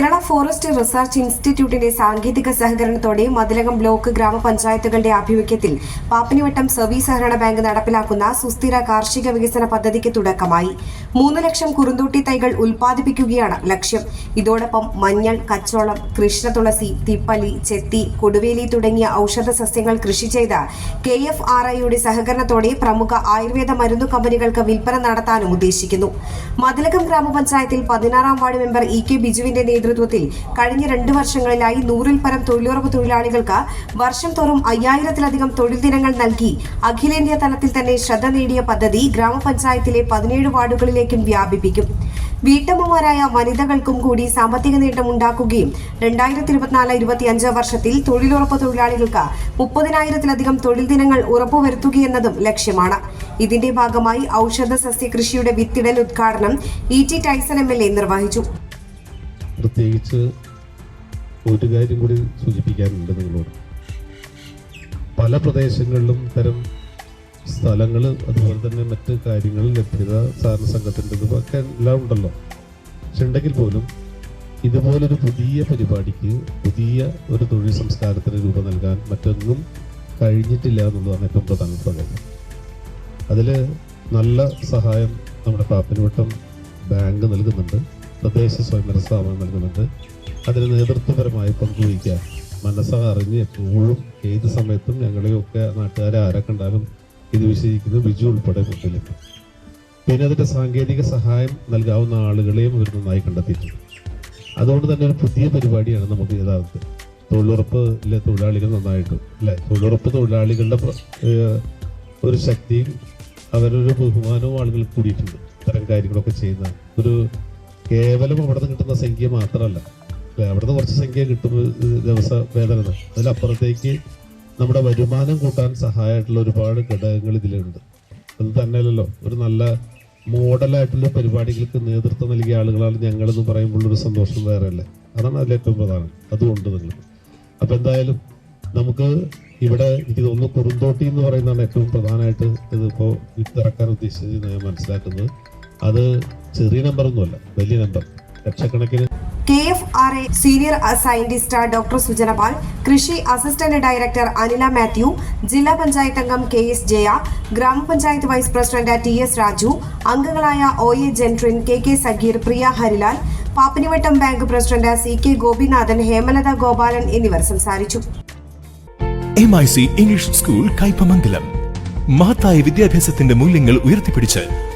Kerala forest research ഇൻസ്റ്റിറ്റ്യൂട്ടിന്റെ സാങ്കേതിക സഹകരണത്തോടെ മതിലകം ബ്ലോക്ക് ഗ്രാമപഞ്ചായത്തുകളുടെ ആഭിമുഖ്യത്തിൽ പാപ്പിനിവട്ടം സർവീസ് സഹകരണ ബാങ്ക് നടപ്പിലാക്കുന്ന സുസ്ഥിര കാർഷിക വികസന പദ്ധതിക്ക് തുടക്കമായി. മൂന്ന് ലക്ഷം കുറുന്തോട്ടി തൈകൾ ഉൽപ്പാദിപ്പിക്കുകയാണ് ലക്ഷ്യം. ഇതോടൊപ്പം മഞ്ഞൾ കച്ചോളം കൃഷ്ണതുളസി തിപ്പലി ചെത്തി കൊടുവേലി തുടങ്ങിയ ഔഷധ സസ്യങ്ങൾ കൃഷി ചെയ്ത കെ എഫ് ആർ ഐയുടെ സഹകരണത്തോടെ പ്രമുഖ ആയുർവേദ മരുന്നു കമ്പനികൾക്ക് വിൽപ്പന നടത്താനും ഉദ്ദേശിക്കുന്നു. മതിലകം ഗ്രാമപഞ്ചായത്തിൽ പതിനാറാം വാർഡ് മെമ്പർ ഇ കെ ബിജുവിന്റെ നേതൃത്വത്തിൽ കഴിഞ്ഞ രണ്ട് വർഷങ്ങളിലായി നൂറിൽ പരം തൊഴിലുറപ്പ് തൊഴിലാളികൾക്ക് വർഷം തോറും അയ്യായിരത്തിലധികം തൊഴിൽ ദിനങ്ങൾ നൽകി. അഖിലേന്ത്യാ തലത്തിൽ തന്നെ ശ്രദ്ധ നേടിയ പദ്ധതി ഗ്രാമപഞ്ചായത്തിലെ പതിനേഴ് വാർഡുകളിലേക്കും വ്യാപിപ്പിക്കും. വീട്ടമ്മമാരായ വനിതകൾക്കും കൂടി സാമ്പത്തിക നേട്ടം ഉണ്ടാക്കുകയും രണ്ടായിരത്തി ഇരുപത്തിനാല് ഇരുപത്തിയഞ്ച് വർഷത്തിൽ തൊഴിലുറപ്പ് തൊഴിലാളികൾക്ക് മുപ്പതിനായിരത്തിലധികം തൊഴിൽ ദിനങ്ങൾ ഉറപ്പുവരുത്തുകയെന്നതും ലക്ഷ്യമാണ്. ഇതിന്റെ ഭാഗമായി ഔഷധ സസ്യകൃഷിയുടെ വിത്തിടൽ ഉദ്ഘാടനം E T Tyson M L A നിർവഹിച്ചു. പ്രത്യേകിച്ച് ഒരു കാര്യം കൂടി സൂചിപ്പിക്കാനുണ്ട് നിങ്ങളോട്. പല പ്രദേശങ്ങളിലും ഇത്തരം സ്ഥലങ്ങൾ അതുപോലെ തന്നെ മറ്റ് കാര്യങ്ങൾ ലഭ്യത സഹകരണ സംഘത്തിന്റെ ഇതൊക്കെ എല്ലാം ഉണ്ടല്ലോ. പക്ഷെ ഉണ്ടെങ്കിൽ പോലും ഇതുപോലൊരു പുതിയ പരിപാടിക്ക് പുതിയ ഒരു തൊഴിൽ സംസ്കാരത്തിന് രൂപം നൽകാൻ മറ്റൊന്നും കഴിഞ്ഞിട്ടില്ല എന്നുള്ളതാണ് ഏറ്റവും പ്രധാനപ്പെട്ട കാര്യം അതിൽ നല്ല സഹായം നമ്മുടെ പാപ്പിനുവട്ടം ബാങ്ക് നൽകുന്നുണ്ട്. തദ്ദേശ സ്വയംഭരണ സ്ഥാപനം നൽകുന്നുണ്ട്. അതിന് നേതൃത്വപരമായി പങ്കുവയ്ക്കാൻ മനസ്സ അറിഞ്ഞ് എപ്പോഴും ഏത് സമയത്തും ഞങ്ങളെയൊക്കെ നാട്ടുകാരെ ആരൊക്കെ ഉണ്ടാകും ഇത് വിശദീകരിക്കുന്ന ബിജു ഉൾപ്പെടെ മുന്നിലുണ്ട് പിന്നെ അതിന്റെ സാങ്കേതിക സഹായം നൽകാവുന്ന ആളുകളെയും ഇവർ നന്നായി കണ്ടെത്തിയിട്ടുണ്ട്. അതുകൊണ്ട് തന്നെ ഒരു പുതിയ പരിപാടിയാണ് നമുക്ക് യഥാർത്ഥത്തിൽ. തൊഴിലുറപ്പിലെ തൊഴിലാളികൾ നന്നായിട്ട് അല്ലെ തൊഴിലുറപ്പ് തൊഴിലാളികളുടെ ഒരു ശക്തിയും അവരൊരു ബഹുമാനവും ആളുകൾ കൂടിയിട്ടുണ്ട്. ഇത്തരം കാര്യങ്ങളൊക്കെ ചെയ്യുന്ന ഒരു കേവലം അവിടെ കിട്ടുന്ന സംഖ്യ മാത്രമല്ല. അവിടെ കുറച്ച് സംഖ്യ കിട്ടും ദിവസ വേതനം അതിലപ്പുറത്തേക്ക് നമ്മുടെ വരുമാനം കൂട്ടാൻ സഹായമായിട്ടുള്ള ഒരുപാട് ഘടകങ്ങൾ ഇതിലുണ്ട്. അത് തന്നെയല്ലല്ലോ ഒരു നല്ല മോഡലായിട്ടുള്ള പരിപാടികൾക്ക് നേതൃത്വം നൽകിയ ആളുകളാണ് ഞങ്ങളെന്ന് പറയുമ്പോൾ ഒരു സന്തോഷം വേറെ അല്ലേ അതാണ് അതിൽ ഏറ്റവും പ്രധാനം. അതുകൊണ്ട് നിങ്ങൾ. അപ്പം എന്തായാലും നമുക്ക് ഇവിടെ എനിക്ക് തോന്നുന്നു കുറുന്തോട്ടി എന്ന് പറയുന്നതാണ് ഏറ്റവും പ്രധാനമായിട്ട് ഇതിപ്പോൾ വിത്തിറക്കാൻ ഉദ്ദേശിച്ചത് ഞാൻ മനസ്സിലാക്കുന്നത്. അത് ചെറിയ നമ്പർ ഒന്നുമല്ല വലിയ നമ്പർ ലക്ഷക്കണക്കിന് K F R A senior scientist doctor Sujanapal കൃഷി അസിസ്റ്റന്റ് ഡയറക്ടർ അനില മാത്യു ജില്ലാ പഞ്ചായത്ത് അംഗം കെ എസ് ജയ ഗ്രാമപഞ്ചായത്ത് vice president T S Raju അംഗങ്ങളായ O A Gentrin K K Sageer Priya Harilal Pappinivattam bank president C K Gopinathan Hemalatha Gopalan എന്നിവർ സംസാരിച്ചു. M I C English school Kaipamangalam മഹത്തായ വിദ്യാഭ്യാസത്തിന്റെ മൂല്യങ്ങൾ ഉയർത്തിപ്പിടിച്ച്